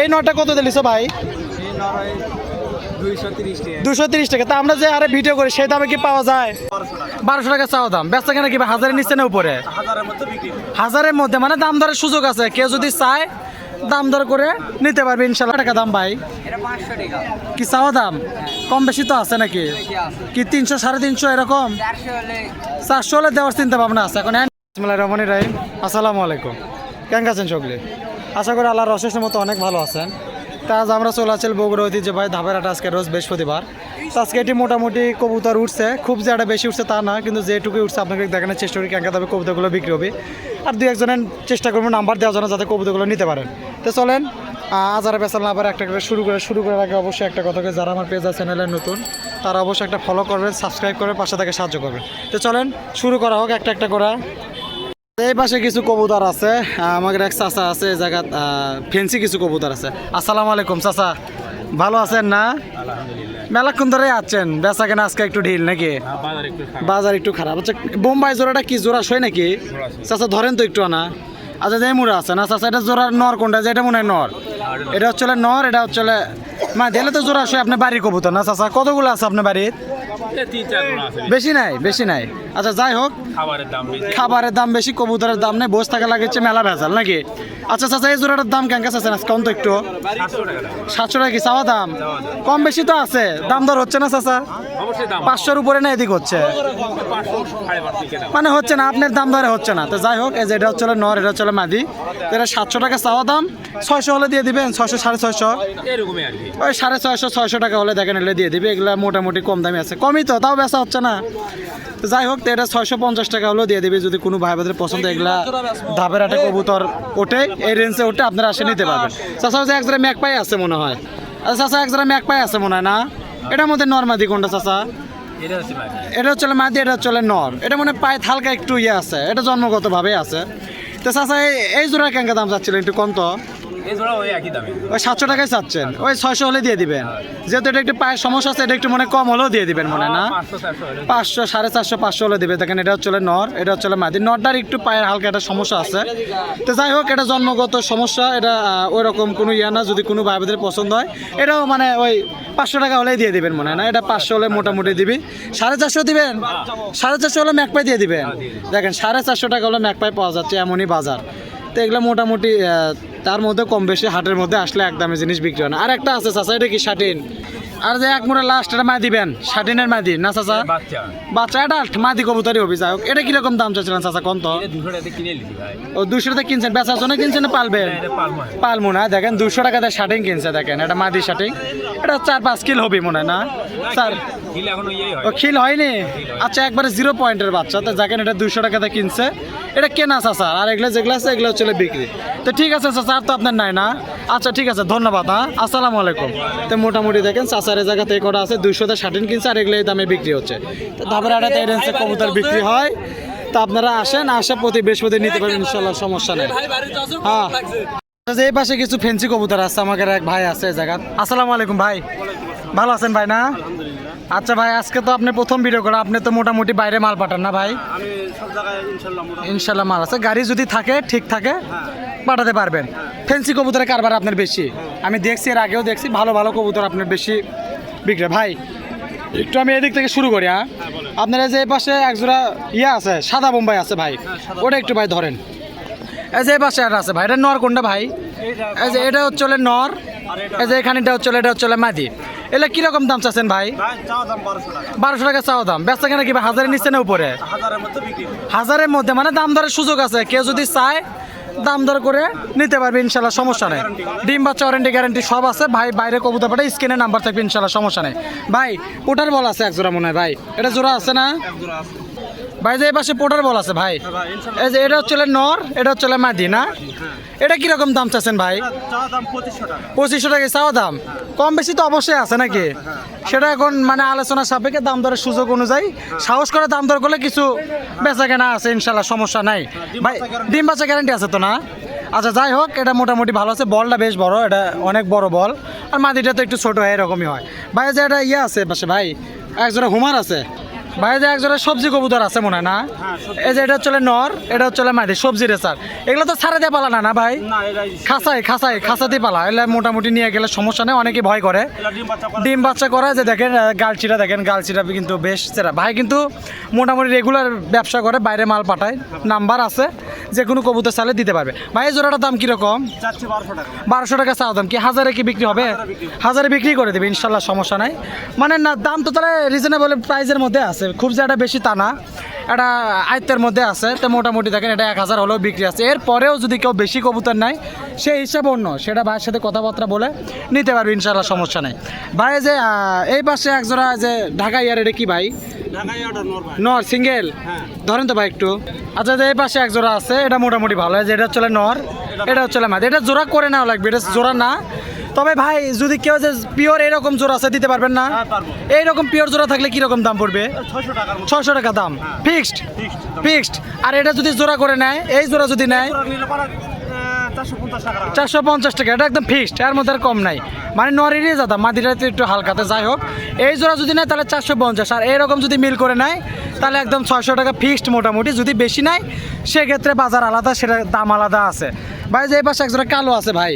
এই নটা কত দিলিছো ভাই? দুশো তিরিশ টাকা। তা আমরা যে আরে ভিডিও করি সেই দামে কি পাওয়া যায়? বারোশো টাকা। চাওয়া দাম। ব্যস্ত কেন কি হাজারের নিচে না উপরে? হাজারের মধ্যে মানে দাম দরের সুযোগ আছে। কেউ যদি চায় দাম দর করে নিতে পারবে ইনশাল্লাহ টাকা দাম ভাই? কি চাওয়া দাম? কম বেশি তো আছে নাকি? কি তিনশো সাড়ে তিনশো এরকম? চারশো হলে দেওয়ার চিন্তা ভাবনা আছে। এখন রহমানির রহিম আসসালামু আলাইকুম। কেমন আছেন সকলে? আশা করি আল্লাহর অশেষের মতো অনেক ভালো আছেন। তা আজ আমরা চলে আসছিল বগুড়া ঐতিহ্যবাহী ধাপের হাট আজকে রোজ বৃহস্পতিবার। আজকে এটি মোটামুটি কবুতর উঠছে খুব যে একটা বেশি উঠছে তা না কিন্তু যেটুকুই উঠছে আপনাকে দেখানোর চেষ্টা করি কেঙ্কা দামে কবুতরগুলো বিক্রি হবে। আর দু একজনের চেষ্টা করব নাম্বার দেওয়ার জন্য যাতে কবুতরগুলো নিতে পারেন। তো চলেন আহ, আজ আর বেসাল না একটা করে শুরু করে শুরু করার আগে অবশ্যই একটা কথা যারা আমার পেজ চ্যানেলে নতুন তারা অবশ্যই একটা ফলো করবেন সাবস্ক্রাইব করে পাশে থেকে সাহায্য করবেন। তো চলেন শুরু করা হোক একটা একটা করা। এই পাশে কিছু কবুতর আছে আমাদের এক চাচা আছে এই জায়গা ফেন্সি কিছু কবুতর আছে। আসসালামু আলাইকুম চাচা ভালো আছেন না? মেলাক্ষণ ধরে আছেন? বেচা কেনা আজকে একটু ঢিল নাকি? বাজার একটু খারাপ। আচ্ছা বোম্বাই জোড়াটা কি জোড়া সই নাকি? চাচা ধরেন তো একটু আনা। আচ্ছা যে মুড়া আছে না চাচা এটা জোড়ার নর কোনটা? যে এটা মনে হয় নর। এটা হচ্ছে নর এটা হচ্ছে মা দিলে তো জোড়া সই আপনার বাড়ির কবুতর না চাচা? কতগুলো আছে আপনার বাড়ির? বেশি নাই বেশি নাই। আচ্ছা যাই হোক খাবারের দাম বেশি। খাবারের দাম বেশি কবুতরের দাম নেই বসে থাকা লাগেছে মেলা ভেজাল নাকি? আচ্ছা চাচা এই জোড়াটার দাম কেন কাছে আছেন? আজকে তো একটু। সাতশো টাকা কি? চাওয়া দাম? কম বেশি তো আছে। দাম দর হচ্ছে না চাচা? পাঁচশোর উপরে না এদিক হচ্ছে? মানে হচ্ছে না আপনার দাম দরে হচ্ছে না। তো যাই হোক এই যে এটা হচ্ছে নর এটা হচ্ছে মাদি। এটা সাতশো টাকা চাওয়া দাম। ছয়শো হলে দিয়ে দিবেন ছয়শো সাড়ে ছয়শো। ওই সাড়ে ছয়শো ছয়শো টাকা হলে দেখেন এলে দিয়ে দিবে। এগুলো মোটামুটি কম দামি আছে। কমই তো তাও বেচা হচ্ছে না। তো যাই হোক তো এটা ছয়শো পঞ্চাশ টাকা হলেও দিয়ে দিবে। যদি কোনো ভাই বোধের পছন্দ এগুলা ধাপের হাটে কবুতর ওঠে। এই রেঞ্জে ওটা আপনারা আসে নিতে পারবেন। চাষা হচ্ছে এক জায়গায় ম্যাক পাই আছে মনে হয়। আচ্ছা চাষা এক জায়গায় ম্যাক পাই আছে মনে হয় না? এটার মধ্যে নর্মাদি কোনটা চাষা এটা হচ্ছে মাদি। এটা হচ্ছে নর। এটা মনে পায়ে হালকা একটু ইয়ে আছে এটা জন্মগতভাবে আছে। তো চাষা এই- এই জোড়া কেঙ্কা দাম চাচ্ছিলেন একটু কম তো? এই জোড়া ওই একই দামে। ওই সাতশো টাকায় চাচ্ছেন। ওই ছয়শো হলে দিয়ে দিবেন। যেহেতু এটা একটু পায়ের সমস্যা আছে এটা একটু মনে কম হলেও দিয়ে দিবেন মনে হয় না পাঁচশো পাঁচশো সাড়ে চারশো পাঁচশো হলে দিবে দেখেন এটা হচ্ছে নর এটা হচ্ছে মাদি। নরটার একটু পায়ের হালকা একটা সমস্যা আছে। তো যাই হোক এটা জন্মগত সমস্যা এটা ওই রকম কোনো ইয়া না যদি কোনো ভাইদের পছন্দ হয়। এটাও মানে ওই পাঁচশো টাকা হলেই দিয়ে দিবেন মনে হয় না? এটা পাঁচশো হলে মোটামুটি দিবি। সাড়ে চারশো দিবেন? সাড়ে চারশো হলে ম্যাকপাই দিয়ে দিবেন। দেখেন সাড়ে চারশো টাকা হলে ম্যাকপাই পাওয়া যাচ্ছে এমনই বাজার। তো এগুলো মোটামুটি তার মধ্যে কম বেশি হাটের মধ্যে আসলে এক দামে জিনিস বিক্রি হয় না। আর একটা আছে এটা কি শাটিন? আর যে এক মোড়ে লাস্ট এটা মা দিবেন শাটিনের মা দিন না চাচা? বাচ্চা। এটা মাদি কবুতরই হবি যাই হোক। এটা কীরকম দাম চাচ্ছিলেন চাচা কোন তো? ও দুশো টাকা কিনছেন বেচার জন্য কিনছেন না পালবেন? পালমো পালমু না দেখেন দুশো টাকাতে শার্টিং কিনছে দেখেন এটা মাদি শার্টিং এটা চার পাঁচ কিল হবে মনে হয় না? হয় ও খিল হয়নি? আচ্ছা একবারে জিরো পয়েন্টের বাচ্চা তো দেখেন এটা দুশো টাকাতে কিনছে। এটা কেনা চাচা আর এগুলো যেগুলো আছে এগুলো হচ্ছে বিক্রি। তো ঠিক আছে চাচা আর তো আপনার নাই না? আচ্ছা ঠিক আছে ধন্যবাদ হ্যাঁ আসসালামু আলাইকুম। তো মোটামুটি দেখেন এই জায়গাতে করা আছে দুশোতে ষাটিন কিনছে আর এগুলো দামে বিক্রি হচ্ছে। তো ধাপের আড়াতে এই রেঞ্জে কবুতর বিক্রি হয়। তো আপনারা আসেন আসে প্রতি বৃহস্পতি নিতে পারেন ইনশাল্লাহ সমস্যা নেই। হ্যাঁ। আচ্ছা, এই পাশে কিছু ফেন্সি কবুতর আছে আমাদের এক ভাই আছে এই জায়গা আসসালামু আলাইকুম ভাই। ভালো আছেন ভাই না? আচ্ছা ভাই আজকে তো আপনি প্রথম ভিডিও করা আপনি তো মোটামুটি বাইরে মাল পাঠান না ভাই? ইনশাল্লাহ মাল আছে। গাড়ি যদি থাকে ঠিক থাকে পাঠাতে পারবেন। ফেন্সি কবুতরের কারবার আপনার বেশি। আমি দেখছি এর আগেও দেখছি ভালো ভালো কবুতর আপনার বেশি বিক্রি ভাই একটু আমি এদিক থেকে শুরু করি হ্যাঁ? আপনার এই যে পাশে একজোড়া ইয়ে আছে সাদা বোম্বাই আছে ভাই। ওটা একটু ভাই ধরেন। এই যে পাশে একটা আছে ভাই এটা নর কোনটা ভাই? এই যে এটা হচ্ছে নর এই যে এখানেটা হচ্ছে এটা হচ্ছে মাদি। এগুলো কীরকম দাম চাচ্ছেন ভাই? বারোশো টাকা। চাও চাওয়া দাম। ব্যস্ত কেন কি হাজারে হাজারের নিচে না উপরে? হাজারের মধ্যে বিক্রি হাজারের মধ্যে মানে দাম দরের সুযোগ আছে। কেউ যদি চায় দাম দর করে নিতে পারবে ইনশাল্লাহ সমস্যা নেই। ডিম বাচ্চা ওয়ারেন্টি গ্যারেন্টি সব আছে। ভাই বাইরে কবুতর পাঠে স্ক্রিনে নাম্বার থাকবে ইনশাল্লাহ সমস্যা নেই। ভাই ওটার বল আছে এক জোড়া মনে হয় ভাই। এটা জোড়া আছে না? ভাই যে পাশে পোটার বল আছে ভাই। হ্যাঁ এই যে এটা হচ্ছে নর এটা হচ্ছে মাদি না এটা কীরকম দাম চাচ্ছেন ভাই? পঁচিশশো টাকা। চাওয়া দাম? কম বেশি তো অবশ্যই আছে নাকি? সেটা এখন মানে আলোচনা সাপেক্ষে দাম দরের সুযোগ অনুযায়ী সাহস করে দাম দর করলে কিছু বেচা কেনা আছে ইনশাল্লাহ সমস্যা নাই। ভাই ডিম বাচ্চা গ্যারান্টি আছে তো না? আচ্ছা যাই হোক এটা মোটামুটি ভালো আছে। বলটা বেশ বড় এটা অনেক বড় বল। আর মাদিটা তো একটু ছোট হয় এরকমই হয়। ভাই যে এটা ইয়ে আছে পাশে ভাই একজোড়া হুমার আছে? ভাই যে একজোড়া সবজি কবুতর আছে মনে হয় না? হ্যাঁ, এই যে এটা হচ্ছে নর এটা হচ্ছে মাটি সবজি রেসার। এগুলো তো সারা দিয়ে পালা না না ভাই? খাসাই খাসাই খাসাতে পালা। এগুলো মোটামুটি নিয়ে গেলে সমস্যা নেই অনেকে ভয় করে। ডিম বাচ্চা করে। যে দেখেন গালচিটা দেখেন গালচিটা কিন্তু বেশ সেরা ভাই কিন্তু মোটামুটি রেগুলার ব্যবসা করে বাইরে মাল পাঠায় নাম্বার আছে। যে কোনো কবুতর চালে দিতে পারবে। ভাই এই জোড়াটার দাম কীরকম? বারোশো টাকা। চাওয়া দাম কি? হাজারে কি বিক্রি হবে? হাজারে বিক্রি। করে দেবে ইনশাল্লাহ সমস্যা নাই। মানে না দাম তো তাহলে রিজনেবল প্রাইসের মধ্যে আছে। খুব যে বেশি তা না। এটা আয়ত্তের মধ্যে আছে। তো মোটামুটি দেখেন এটা এক হাজার হলেও বিক্রি আছে। এরপরেও যদি কেউ বেশি কবুতর নেয় সেই হিসাবে অন্য। সেটা ভাইয়ের সাথে কথাবার্তা বলে নিতে পারবে ইনশাল্লাহ সমস্যা নেই। ভাই যে এই পাশে একজোড়া যে ঢাকা ইয়ার এটা কি ভাই? নর সিঙ্গেল হ্যাঁ। ধরেন তো ভাই একটু। আচ্ছা যে এই পাশে এক জোড়া আছে এটা মোটামুটি ভালো। যে এটা চলে নর এটা হচ্ছে মাদ এটা জোড়া করে নেওয়া লাগবে এটা জোড়া না। তবে ভাই যদি কেউ যে পিওর এরকম জোড়া আছে দিতে পারবেন না। হ্যাঁ এইরকম পিওর জোড়া থাকলে কীরকম দাম পড়বে? ছয়শো ছশো টাকা দাম। ফিক্সড ফিক্সড আর এটা যদি জোড়া করে নেয় এই জোড়া যদি নেয় চারশো পঞ্চাশ টাকা এটা একদম ফিক্সড এর মধ্যে আর কম নাই। মানে নরেরই দাদা মাদিটা একটু হালকাতে যাই হোক। এই জোড়া যদি নেয় তাহলে চারশো পঞ্চাশ আর এরকম যদি মিল করে নেয় তাহলে একদম ছয়শো টাকা ফিক্সড মোটামুটি। যদি বেশি নেয় সেক্ষেত্রে বাজার আলাদা সেটা দাম আলাদা আছে। ভাই যে এই পাশে এক জোড়া কালো আছে ভাই।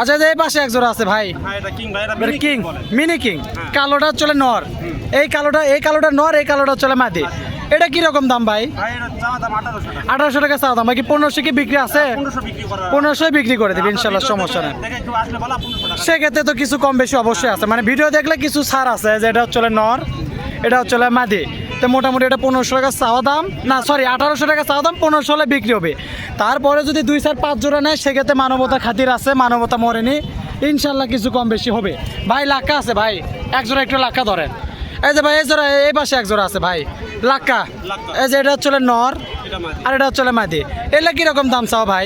আচ্ছা যে এই পাশে এক জোড়া আছে ভাই। হ্যাঁ কিং। মিনি কিং কালোটা চলে নর। এই কালোটা এই কালোটা নর এই কালোটা চলে মাদি। এটা কীরকম দাম ভাই? আঠারোশো টাকা। চাওয়া দাম। বাকি পনেরোশো কি বিক্রি আছে? পনেরোশো বিক্রি করা। দেবে ইনশাল্লাহ সমস্যা নেই। সেক্ষেত্রে তো কিছু কম বেশি অবশ্যই আছে। মানে ভিডিও দেখলে কিছু ছাড় আছে যে এটা হচ্ছে নর এটা হচ্ছে মাদি। তো মোটামুটি এটা পনেরোশো টাকা চাওয়া দাম। না সরি আঠারোশো টাকা চাওয়া দাম পনেরোশো হলে বিক্রি হবে। তারপরে যদি দুই চার পাঁচ জোড়া নেয় সেক্ষেত্রে মানবতা খাতির আছে মানবতা মরেনি। ইনশাল্লাহ কিছু কম বেশি হবে। ভাই লাক্কা আছে ভাই। এক জোড়া একটু লাক্কা ধরেন। এই যে ভাই এই জোড়া এই পাশে এক জোড়া আছে ভাই লাক্কা। এই যে এটা হচ্ছে নর আর এটা হচ্ছে মাদি। এগুলা কীরকম দাম চাও ভাই?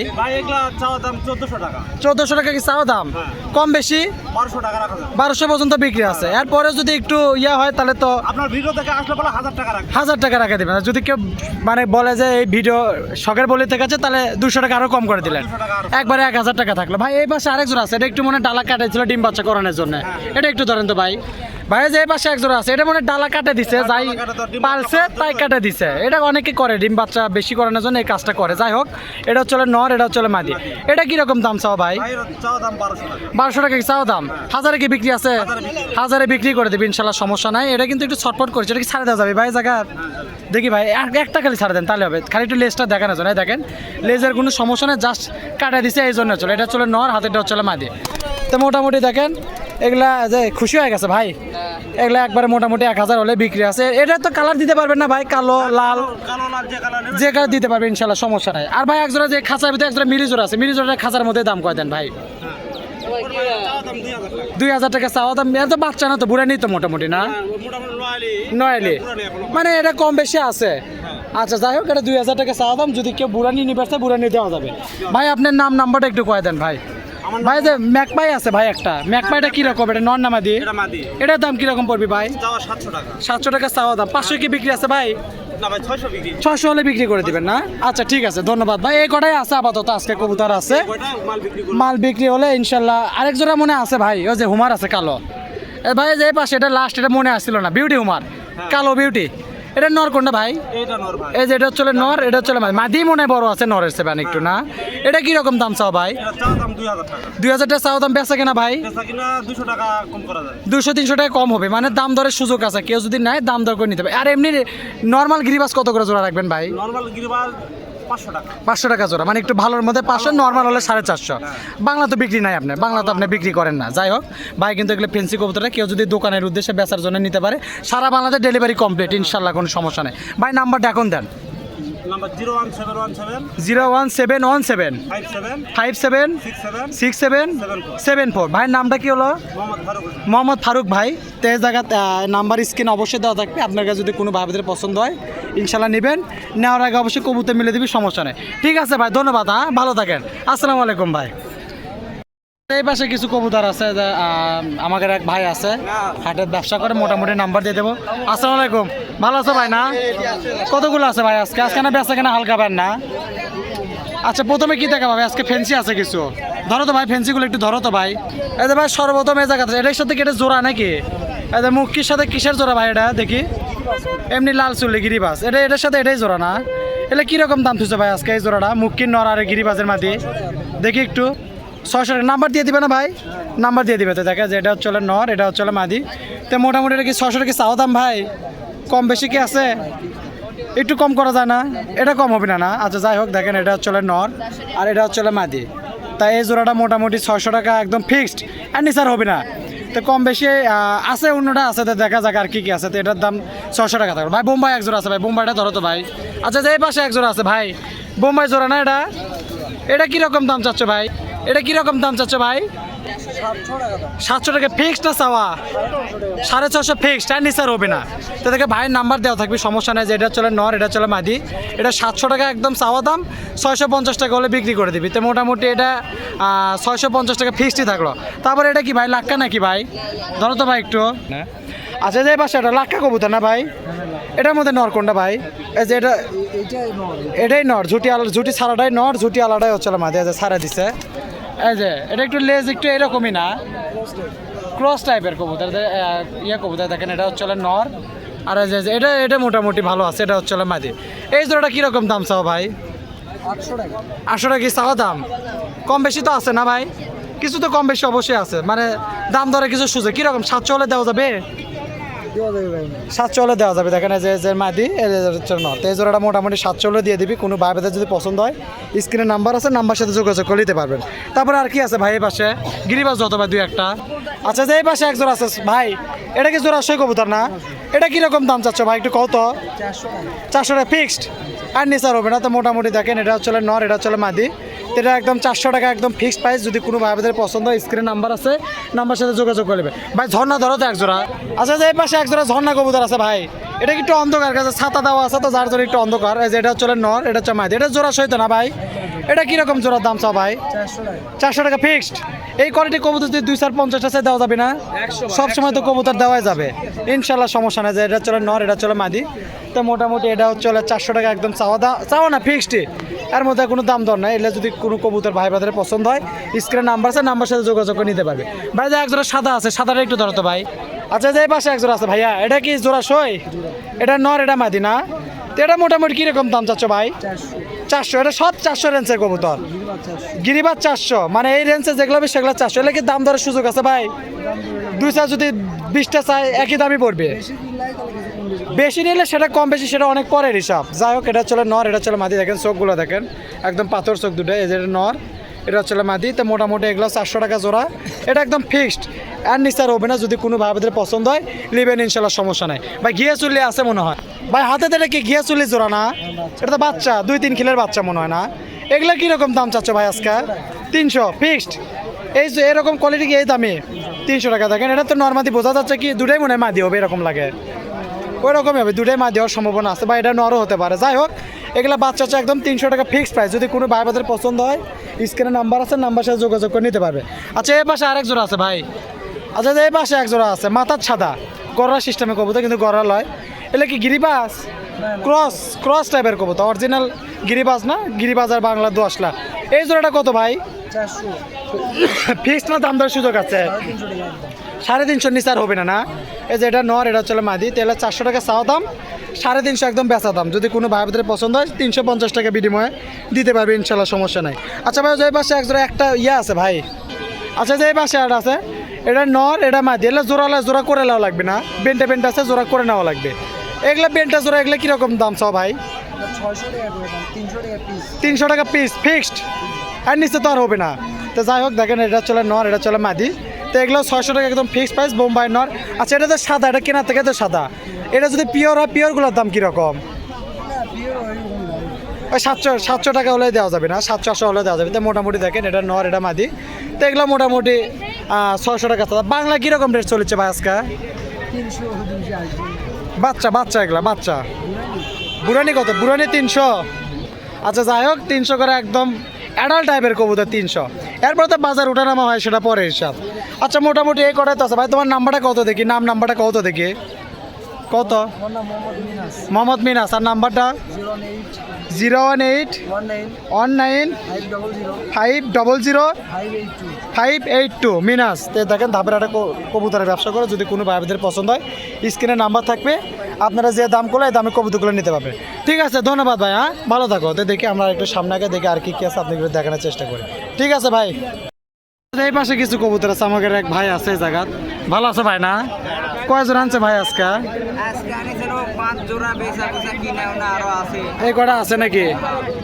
চোদ্দশো টাকা। কি চাও দাম? হ্যাঁ। কম বেশি? বারোশো টাকা রাখা যাবে। পর্যন্ত বিক্রি আছে। এরপরে যদি একটু ইয়া হয় তাহলে তো আপনার ভিডিও দেখে আসলে বলে হাজার টাকা রাখা দেবেন। যদি কেউ মানে বলে যে এই ভিডিও শখের বলে থেকে আছে তাহলে দুশো টাকা আরও কম করে দিলেন। 200 টাকা আরও। একবারে এক হাজার টাকা থাকল। ভাই এই পাশে আরেক জোড়া আছে। এটা একটু মনে হয় ডালা কাটাইছিল ডিম বাচ্চা করানোর জন্য। এটা একটু ধরেন তো ভাই। ভাই যে এই পাশে এক জোড়া আছে। এটা মনে ডালা কাটে দিছে। যাই পালছে তাই কাটে দিছে। এটা অনেকে করে ডিম বাচ্চা বেশি করানোর জন্য এই কাজটা করে। যাই হোক এটা হচ্ছে নর এটা হচ্ছে মাদি। এটা কীরকম দাম চাও ভাই? বারোশো টাকা। কি চাও দাম? হাজারে কি বিক্রি আছে? হাজারে বিক্রি। করে দেবে ইনশাল্লাহ সমস্যা নাই। এটা কিন্তু একটু ছটপট করছে এটা কি ছাড়ে দেওয়া যাবে? ভাই জায়গা দেখি ভাই এক- একটা খালি ছাড়ে দেন তাহলে হবে। খালি একটু লেজটা দেখানো জন্য। দেখেন লেজের কোনো সমস্যা নেই জাস্ট কাটা দিছে এই জন্য চলে। এটা চলে নর হাতেরটা চলে মাদি। তো মোটামুটি দেখেন এগুলা যে খুশি হয়ে গেছে ভাই। এগুলা একবারে মোটামুটি এক হাজার হলে বিক্রি আছে। এটা তো কালার দিতে পারবেন না ভাই কালো লাল। যে কালার দিতে পারবেন ইনশাল্লাহ সমস্যা নাই। আর ভাই একজোড়া যে খাঁচার ভিতরে একজোড়া মিলি জোড়া আছে মিলি জোড়া খাঁচার মধ্যে দাম কয় দেন ভাই? দুই হাজার টাকা চাওয়া দাম। এত বাচ্চা না তো বুড়া নেই তো মোটামুটি না? হ্যাঁ, নয়ালি। মানে এটা কম বেশি আছে। আচ্ছা যাই হোক এটা দুই হাজার টাকা চাওয়া দাম। যদি কেউ বুড়ানি নিবে বুড়ানি দেওয়া যাবে। ভাই আপনার নাম নাম্বারটা একটু কয়ে দেন ভাই? ভাই যে ম্যাকপাই আছে ভাই একটা। ম্যাকপাইটা কীরকম এটা নন নামা দিয়ে? এটা মাদি এটার দাম কীরকম পড়বে ভাই? সাতশো টাকা। চাওয়া দাম। পাঁচশো কি বিক্রি আছে ভাই? ছয়শো হলে বিক্রি করে দিবেন না? আচ্ছা ঠিক আছে ধন্যবাদ। ভাই এই কটাই আছে আপাতত আজকে কবুতর আছে। মাল বিক্রি হলে ইনশাল্লাহ আরেক জোড়া মনে আছে ভাই ওই যে হুমার আছে কালো। ভাই যে এই পাশে এটা লাস্ট এটা মনে আসছিল না। Beauty homer. কালো বিউটি এটা নর কোনটা ভাই? ভাই। এই যে এটা হচ্ছে নর এটা হচ্ছে ভাই মাদি। মনে বড় আছে নরের সেবান একটু না? এটা কি রকম দাম চাও ভাই? দুই হাজার টাকা। চাও দাম বেচা কিনা ভাই? দুশো তিনশো টাকা কম হবে। মানে দাম দরের সুযোগ আছে। কেউ যদি নাই দাম দর করে নিতে হবে। আর এমনি নর্মাল গিরিবাস কত করে জোড়া রাখবেন ভাই? নর্মাল গিরিবাল পাঁচশো টাকা। জোড়া মানে একটু ভালোর মধ্যে পাঁচশো নর্মাল হলে সাড়ে চারশো। বাংলা তো বিক্রি নাই আপনি, বাংলা তো আপনি বিক্রি করেন না। যাই হোক, ভাই কিন্তু এগুলো ফেন্সি কবুতরটা, কেউ যদি দোকানের উদ্দেশ্যে বেচার জন্য নিতে পারে, সারা বাংলাতে ডেলিভারি কমপ্লিট ইনশাল্লাহ কোনো সমস্যা নেই। ভাই নাম্বারটা এখন দেন। Number zero one seven one seven zero one seven one seven. Five seven five seven six seven six seven seven four ভাইয়ের নামটা কি হলো? মোহাম্মদ ফারুক ভাই। তো এই জায়গা নাম্বার স্ক্রিন অবশ্যই দেওয়া থাকবে। আপনার কাছে যদি কোনো ভাবিদের পছন্দ হয় ইনশাল্লাহ নেবেন। নেওয়ার আগে অবশ্যই কবুতে মিলে দিবি সমস্যা নেই। ঠিক আছে ভাই ধন্যবাদ হ্যাঁ? ভালো থাকেন। আসসালামু আলাইকুম ভাই। এই পাশে কিছু কবুতর আছে আমাদের এক ভাই আছে, হাটের ব্যবসা করে মোটামুটি নাম্বার দিয়ে দেবো। আসসালামু আলাইকুম। ভালো আছো ভাই না? কতগুলো আছে ভাই আজকে? আজকে না বেচা কেনা হালকা পান না? আচ্ছা প্রথমে কি দেখা ভাই আজকে ফেন্সি আছে কিছু। ধরো তো ভাই ফেন্সিগুলো একটু ধরো তো ভাই। এই ভাই, সর্বপ্রথম এই জায়গাতে এটার সাথে কি এটা জোড়া নাকি? এই যে সাথে কিসের জোড়া ভাই এটা? দেখি। এমনি লাল চুলে গিরিবাস এটা, এটার সাথে এটাই জোড়া না? এটা কীরকম দাম থুছে ভাই আজকে এই জোড়াটা? মুক্কির নর আর গিরিবাজের মাটি। দেখি একটু। ছয়শো টাকা নাম্বার দিয়ে দিবে না ভাই? নাম্বার দিয়ে দিবে তো, দেখে যে এটা হচ্ছে নর, এটা হচ্ছে মাদি। তো মোটামুটি এটা কি ছশো টাকা চাও দাম ভাই? কম বেশি কি আছে? একটু কম করা যায় না? এটা কম হবে না না? আচ্ছা যাই হোক, দেখেন, এটা হচ্ছে নর আর এটা হচ্ছে মাদি। তাই এই জোড়াটা মোটামুটি ছশো টাকা একদম ফিক্সড আর নিচার হবে না। তো কম বেশি আছে অন্যটা আছে, তো দেখা যাক আর কী কী আছে। তো এটার দাম ছশো টাকা থাকবে। ভাই, বোম্বাই এক জোড়া আছে ভাই, বোম্বাইটা ধরো তো ভাই। আচ্ছা যে এই পাশে এক জোড়া আছে ভাই, বোম্বাই জোড়া না এটা? এটা কীরকম দাম চাচ্ছ ভাই? এটা কীরকম দাম চাচ্ছ ভাই? সাতশো টাকা ফিক্সড না চাওয়া? সাড়ে ছশো ফিক্সড আর নিচার হবে না। তো দেখে ভাইয়ের নাম্বার দেওয়া থাকবে সমস্যা নেই যে এটা চলে নর এটা চলে মাদি। এটা সাতশো টাকা একদম চাওয়া দাম ছয়শো পঞ্চাশ টাকা হলে বিক্রি করে দিবি। তো মোটামুটি এটা ছয়শো পঞ্চাশ টাকা ফিক্সডই থাকল। তারপরে এটা কি ভাই লাক্কা নাকি ভাই? ধরো তো ভাই একটু। আচ্ছা যে পাশে এটা লাক্কা কবুতর না ভাই? এটার মধ্যে নর কোনটা ভাই? এই যে এটা এটাই নর। ঝুটি আলা ঝুটি ছাড়াটাই নর ঝুটি আলাটাই হচ্ছে মাঝে যে ছাড়া দিছে। এই যে, এটা একটু লেজ একটু এরকমই না। ক্রস টাইপের কবুতর ইয়ে কবুতর দেখেন, এটা হচ্ছে নর। আর এই যে এটা এটা মোটামুটি ভালো আছে, এটা হচ্ছে মাদি। এই জোড়াটা কীরকম দাম চাও ভাই? আটশো টাকা কি চাওয়া দাম? কম বেশি তো আছে না ভাই? কিছু তো কম বেশি অবশ্যই আছে। মানে দাম দরে কিছু সুযোগ। কীরকম? সাতশো হলে দেওয়া যাবে? সাতশো হলে দেওয়া যাবে। দেখেন এই যে যে মাদি এই যে হচ্ছে নর তো এই জোড়াটা মোটামুটি সাতশো হলে দিয়ে দিবি কোনো ভাই যদি পছন্দ হয় স্ক্রিনে নাম্বার আছে নাম্বার সাথে যোগাযোগ করে নিতে পারবেন। তারপরে আর কি আছে ভাই এই পাশে? গিরিবাস যত ভাই দুই একটা। আচ্ছা যে এই পাশে এক জোড়া আছে ভাই এটা কি জোড়া সই কবুতর না? এটা কীরকম দাম চাচ্ছ ভাই একটু কত চারশো টাকা। ফিক্সড আর নিচার হবে না তো মোটামুটি দেখেন এটা হচ্ছে নর এটা হচ্ছে মাদি। এটা একদম চারশো টাকা একদম ফিক্সড প্রাইস যদি কোনো ভাইদের পছন্দ হয় স্ক্রিনে নাম্বার আছে নাম্বার সাথে যোগাযোগ করবে ভাই, ঝর্ণা ধরো তো এক জোড়া আচ্ছা এই পাশে এক জোড়া ঝর্ণা কবুতর আছে ভাই, এটা কি একটু অন্ধকার? কাছে ছাতা দেওয়া আছে তো, যার জন্য একটু অন্ধকার। এই যে এটা হচ্ছে নর, এটা হচ্ছে মাইদি এটা জোড়া সহিত না ভাই? এটা কীরকম জোড়ার দাম চাও ভাই? চারশো টাকা। ফিক্সড এই কোয়ালিটি কবুতর যদি দুই চার পঞ্চাশ আছে দেওয়া যাবে না? সব সময় তো কবুতর দেওয়াই যাবে। ইনশাল্লাহ সমস্যা নেই যে এটা চলে নর এটা চলে মাদি। তো মোটামুটি এটা হলো চারশো টাকা একদম চাওয়া দা চাওয়া না ফিক্সডই এর মধ্যে কোনো দাম দর নাই। এলে যদি কোনো কবুতর ভাই বাজারে পছন্দ হয় স্ক্রিনে নাম্বার আছে নাম্বার সাথে যোগাযোগ করে নিতে পারবে। ভাই যে এক জোড়া সাদা আছে সাদাটা একটু ধরো তো ভাই। আচ্ছা যে পাশে এক জোড়া আছে ভাইয়া এটা কি জোড়া সই? এটা নর এটা মাদি না? তো এটা মোটামুটি কীরকম দাম চাচ্ছ ভাই? চারশো। এটা সব চারশো রেঞ্জের কবুতর? গিরিবাজ চারশো। মানে এই রেঞ্জে যেগুলো হবে সেগুলো চারশো। এলে কি দাম দরের সুযোগ আছে ভাই? দুই চার যদি বিশটা চাই একই দামই পড়বে। বেশি নিলে সেটা কম বেশি, সেটা অনেক পরের হিসাব যাই হোক, এটা চলে নর, এটা চলে মাদি। দেখেন চোখগুলো দেখেন। একদম পাথর চোখ দুটো এই নর, এটা হচ্ছে মাদি। তো মোটামুটি এগুলো চারশো টাকা জোড়া। এটা একদম ফিক্সড আর নিচার হবে না, যদি কোনো ভাইদের পছন্দ হয়, নেবেন ইনশাল্লাহ, সমস্যা নাই। ভাই গিয়ে চুল্লি আছে মনে হয়। ভাই, হাতে এটা কি ঘিয়ে চুল্লি জোড়া না? এটা তো বাচ্চা, দুই তিন কিলের বাচ্চা মনে হয় না। এগুলো কীরকম দাম চাচ্ছ ভাই আজকে তিনশো ফিক্সড এই যে এরকম কোয়ালিটি কি এই দামে? তিনশো টাকা। দেখেন, এটা তো নর্মালি বোঝা যাচ্ছে কি দুটাই মনে হয় মাদি হবে, এরকম লাগে। ওই রকমই হবে, দুটাই মা দেওয়ার সম্ভাবনা আছে। বা এটা নরও হতে পারে। যাই হোক, এগুলো বাচ্চা হচ্ছে একদম তিনশো টাকা ফিক্সড প্রাইস যদি কোনো ভাই বাদের পছন্দ হয়, স্ক্রিনে নাম্বার আছে নাম্বার সাথে যোগাযোগ করে নিতে পারবে। আচ্ছা এই পাশে আরেক জোড়া আছে ভাই। আচ্ছা এই পাশে এক জোড়া আছে, মাথার ছাদা। গড়া সিস্টেমে কবুতর কিন্তু গড়া লয়। এলে কি গিরিবাস? ক্রস ক্রস টাইপের কবুতর অরিজিনাল গিরিবাস না? গিরিবাজ আর বাংলা দোয়াশলা এই জোড়াটা কত ভাই? ফিক্সড না দাম দেওয়ার সুযোগ আছে? সাড়ে তিনশো নিচার হবে না না? এই যে এটা নর এটা হচ্ছে মাদি তাহলে চারশো টাকা চাওয়া দাম সাড়ে তিনশো একদম বেচা দাম। যদি কোনো ভাই বোধের পছন্দ হয় তিনশো পঞ্চাশ টাকা বিনিময়ে দিতে পারবে ইনশাল্লাহ সমস্যা নাই। আচ্ছা ভাই যে পাশে একজোড়া একটা ইয়ে আছে ভাই। আচ্ছা যে এই পাশে একটা আছে এটা নর এটা মাদি এলে জোড়ালে জোড়া করে নেওয়া লাগবে না? বেন্টে বেন্টে আছে জোড়া করে নেওয়া লাগবে। এগুলো বেন্টা জোড়া, এগুলো কীরকম দাম চাও ভাই? তিনশো টাকা পিস ফিক্সড আর নিচে তো আর হবে না। তো যাই হোক, দেখেন, এটা চলে নর, এটা চলে মাদি। তো এগুলো ছয়শো টাকা একদম ফিক্সড প্রাইস বোম্বাই নর। আচ্ছা এটা তো সাদা, এটা কেনার থেকে তো সাদা। এটা যদি পিওর হয়, পিওরগুলোর দাম কীরকম? ওই সাতশো সাতশো টাকা হলে দেওয়া যাবে না, সাতশো, আটশো হলে দেওয়া যাবে। তো মোটামুটি দেখেন, এটা নর, এটা মাদি। তো এগুলো মোটামুটি ছয়শো টাকা সাদা বাংলা কীরকম রেট চলেছে ভাই আজকে? বাচ্চা বাচ্চা এগুলা বাচ্চা। বুড়ানি কত? বুড়ানি তিনশো। আচ্ছা যাই হোক তিনশো করে একদম অ্যাডাল্ট টাইপের কবুতর তিনশো। এরপরে তো বাজার উঠানামা হয় সেটা পরে হিসাব। আচ্ছা মোটামুটি এই কটাই তো আছে। ভাই তোমার নাম্বারটা কত দেখি? নাম নাম্বারটা কত দেখি? কত? মোহাম্মদ মিনাস। আর নাম্বারটা? Zero one eight one nine five double zero five eight two Minas তো দেখেন ধাপের একটা কবুতরের ব্যবসা করে যদি কোনো ভাইদের পছন্দ হয় স্ক্রিনে নাম্বার থাকবে আপনারা যে দাম করলে এই দামে কবুতরগুলো নিতে পারবেন ঠিক আছে ধন্যবাদ ভাই হ্যাঁ? ভালো থাকো তো দেখি আমরা একটু সামনে আগে দেখি আর কি কি আছে আপনাকে দেখানোর চেষ্টা করি। ঠিক আছে ভাই। এই পাশে কিছু কবুতর আছে আমাদের এক ভাই আছে এই জায়গাত ভালো আছে ভাই না? কয়জন আনছে ভাই আজকে? এই কটা আছে নাকি?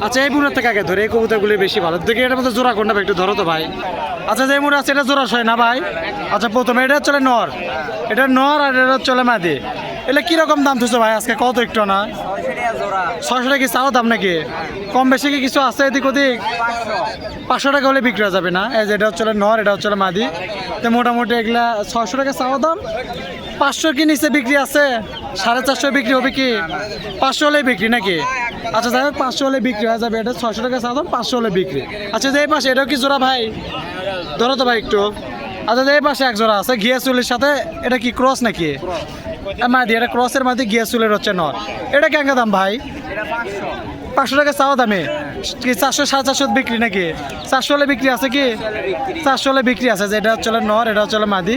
আচ্ছা এই মুড়ের থেকে আগে ধরে এই কবুতরগুলি বেশি ভালো। দেখি এটার মধ্যে জোড়া কোনটা একটু ধরো তো ভাই। আচ্ছা যে মুড়ে আছে, এটা জোড়া হয় না ভাই? আচ্ছা প্রথমে এটা চলে নর। এটা নর আর এটা চলে মাদি। এটা কীরকম দাম থুছো ভাই আজকে? কত একটু না? ছয়শো টাকা ছয়শো কি চাও দাম নাকি? কম বেশি কি কিছু আছে এদিক ওদিক? পাঁচশো টাকা হলে বিক্রি যাবে না? এই যে এটা হচ্ছে নর, এটা হচ্ছে মাদি। তো মোটামুটি এগুলা ছশো টাকা চাওয়া দাম। পাঁচশো কি নিচে বিক্রি আছে? সাড়ে চারশো বিক্রি হবে কি? পাঁচশো হলে বিক্রি নাকি? আচ্ছা যাই হোক, পাঁচশো হলে বিক্রি হয়ে যাবে। এটা ছশো টাকা চাওয়া দাম, পাঁচশো হলে বিক্রি। আচ্ছা যে এই পাশে এটাও কি জোড়া ভাই? ধরো তো ভাই একটু। আচ্ছা এই পাশে এক জোড়া আছে, ঘিয়া চুলের সাথে, এটা কি ক্রস নাকি? মাদি এটা ক্রসের মাদি ঘিয়া চুলের হচ্ছে নর এটা কেঙ্গা দাম ভাই? পাঁচশো টাকা চাওয়া দামে। কি চারশো, সাড়ে চারশো বিক্রি নাকি? চারশো হলে বিক্রি আছে কি? চারশো হলে বিক্রি আছে, যে এটা হচ্ছে নর এটা চলে মাদি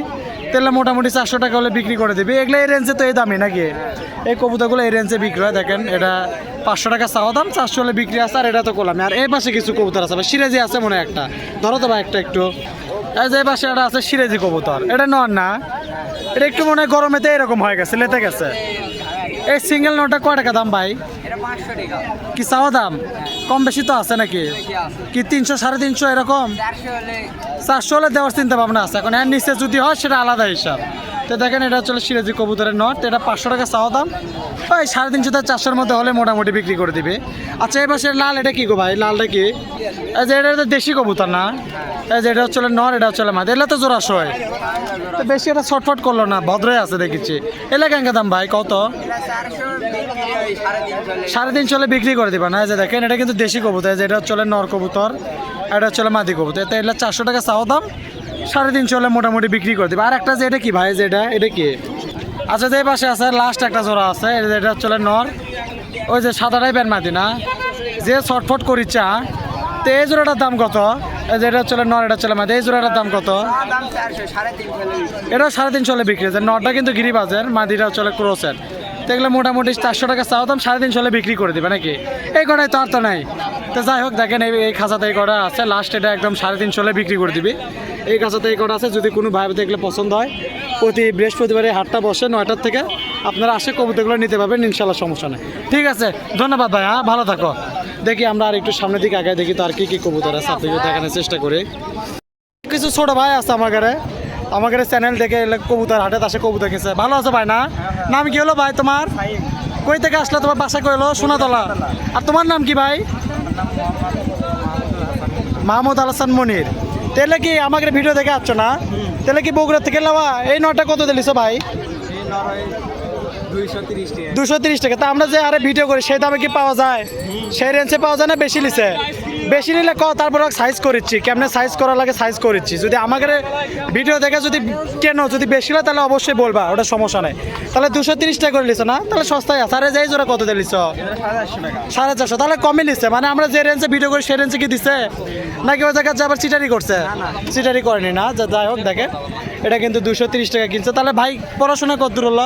তাহলে মোটামুটি চারশো টাকা হলে বিক্রি করে দিবি। এগুলো এই রেঞ্জে তো এই দামই নাকি? এই কবুতরগুলো এই রেঞ্জে বিক্রি হয়, দেখেন, এটা পাঁচশো টাকা চাওয়া দাম, চারশো হলে বিক্রি আছে, আর এটা তো করলাম আর এই পাশে কিছু কবুতর আছে সিরাজি আছে মনে একটা। ধরো তো ভাই একটা একটু। এই যে পাশে এটা আছে সিরাজি কবুতর। এটা নয় না। এটা একটু মনে হয় গরমেতে এরকম হয়ে গেছে, লেতে গেছে। এই সিঙ্গেল নোটটা কয় টাকা দাম ভাই? কি চাওয়া দাম? কম বেশি তো আছে নাকি? কি কি তিনশো সাড়ে তিনশো এরকম? চারশো হলে চারশো হলে দেওয়ার চিন্তা ভাবনা আছে। এখন এর নিচে যদি হয় সেটা আলাদা হিসাব। তো দেখেন, এটা হচ্ছে সিরাজি কবুতরের নট। এটা পাঁচশো টাকা চাওয়া দাম। ওই সাড়ে তিনশো থেকে চারশোর মধ্যে হলে মোটামুটি বিক্রি করে দিবে। আচ্ছা এবার সে লাল, এটা কি গো ভাই? লালটা কি? এই যে এটা দেশি কবুতর না? এই যে এটা হচ্ছে নর এটা হচ্ছে মাদ। এগুলো তো জোড়াশো হয় তো বেশি এটা ছটফট করল না, ভদ্রই আছে দেখেছি এলে কেঙ্কা দাম ভাই? কত? সাড়ে তিনশো হলে বিক্রি করে দিবা না? এই যে দেখেন, এটা কিন্তু দেশি কবুতর। এই যে এটা হচ্ছে নর কবুতর এটা হচ্ছে মাদি কবুতর। এটা চারশো টাকা চাওয়া দাম। সাড়ে তিনশো হলে মোটামুটি বিক্রি করে দিবে। আর একটা যে এটা কি ভাই যে এটা এটা কি? আচ্ছা যে পাশে আছে লাস্ট একটা জোড়া আছে এটা হচ্ছে নর। ওই যে সাদাটাই টাইপের মাদি না? যে ছটফট করিচ্ছা তো এই জোড়াটার দাম কত? এটা হচ্ছে নর এটা চলে মাদি এই জোড়াটার দাম কত? এটা সাড়ে তিনশো হলে বিক্রি হচ্ছে নটটা কিন্তু গিরিবাজের মাদিটা চলে ক্রোসের। এগুলো মোটামুটি চারশো টাকা চাওয়া দাম, সাড়ে তিনশো হলে বিক্রি করে দিবে নাকি? এই কটাই তো আর তো নাই। তো যাই হোক, দেখেন এই খাঁচাতে কটা আছে লাস্ট এটা একদম সাড়ে তিনশো হলে বিক্রি করে দিবি। এই খাঁচাতে কটা আছে, যদি কোনো ভাই দেখলে পছন্দ হয়, প্রতি বৃহস্পতিবারে হাটটা বসে নয়টার থেকে আপনারা আসে কবুতরগুলো নিতে পারবেন ইনশাল্লাহ সমস্যা নেই। ঠিক আছে, ধন্যবাদ ভাই হ্যাঁ ভালো থাকো। দেখি আমরা আর একটু সামনের দিকে আগে দেখি তো আর কী কি কবুতর আছে আপনাকে দেখানোর চেষ্টা করি। কিছু ছোট ভাই আছে আমার ঘরে। আমার ঘরে চ্যানেল দেখে কবুতর হাটে আসে, কবুতর কিনছে। ভালো আছো ভাই না? নাম কি হলো ভাই তোমার? কই থেকে আসলে? তোমার বাসা কই হলো? সোনাতলা। আর তোমার নাম কি ভাই? মাহমুদ আলসান মনির। তাহলে কি আমাকে ভিডিও দেখে আসছো না? তাহলে কি বগুড়া থেকে লাওয়া? এই নটা কত দিলিস ভাই? দুশো তিরিশ টাকা। তা আমরা যে আরে ভিডিও করি সেই দামে কি পাওয়া যায়? সেই রেঞ্জে পাওয়া যায় না? বেশি নিছে। বেশি নিলে ক তারপর সাইজ করেছি কেমনে সাইজ করা লাগে সাইজ করেছি যদি আমাকে ভিডিও দেখে যদি কেন যদি বেশি হয় তাহলে অবশ্যই বলবা ওটা সমস্যা নেই। তাহলে দুশো তিরিশ টাকা করে লিছো না? তাহলে সস্তায় আছে। আরে যাই জোড়া কত দিয়ে লিছো সাড়ে চারশো। তাহলে কমই নিচ্ছে মানে আমরা যে রেঞ্জে ভিডিও করি সেই রেঞ্জে কি দিচ্ছে নাকি ওই জায়গায় আবার চিটারি করছে? চিটারি করেনি না? যা- যাই হোক দেখে। এটা কিন্তু দুশো তিরিশ টাকা কিনছে। তাহলে ভাই পড়াশোনা কত দূর হলো?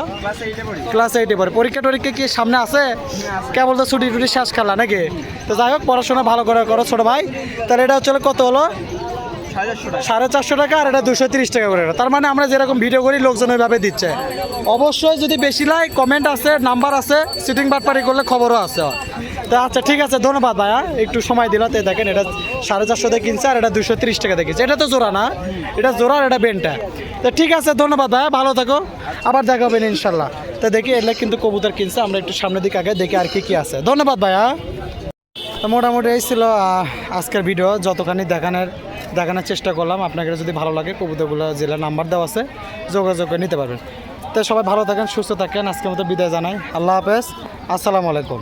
ক্লাস এইটে পড়ে পরীক্ষা টরীক্ষা কি সামনে আছে? কেবল তো ছুটি টুটি শেষ খেলা নাকি? তো যাই হোক, পড়াশোনা ভালো করে করো ছোটো ভাই। তাহলে এটা হচ্ছে কত হলো? সাড়ে চারশো টাকা আর এটা দুশো তিরিশ টাকা করে। তার মানে আমরা যেরকম ভিডিও করি, লোকজন ওইভাবে দিচ্ছে। অবশ্যই যদি বেশি লাই কমেন্ট আছে নাম্বার আছে সিটিং বাটপারি করলে খবরও আছে। তো আচ্ছা ঠিক আছে, ধন্যবাদ ভাইয়া একটু সময় দিল তো দেখেন এটা সাড়ে চারশো চারশোতে কিনছে আর এটা দুশো তিরিশ টাকা দেখেছে এটা তো জোড়া না, এটা জোড়া এটা বেনটা। তো ঠিক আছে, ধন্যবাদ ভাইয়া ভালো থাকো। আবার দেখা হবে ইনশাল্লাহ তো দেখি, এলে কিন্তু কবুতর কিনছে, আমরা একটু সামনের দিকে আগে দেখি আর কি কি আছে। ধন্যবাদ ভাইয়া তো মোটামুটি এই ছিল আজকের ভিডিও, যতখানি দেখানোর দেখানোর চেষ্টা করলাম আপনাকে যদি ভালো লাগে, কবুতরগুলো জেলার নাম্বার দেওয়া আছে, যোগাযোগ করে নিতে পারবেন। তো সবাই ভালো থাকেন, সুস্থ থাকেন, আজকের মতো বিদায় জানাই, আল্লাহ হাফেজ, আসসালামু আলাইকুম।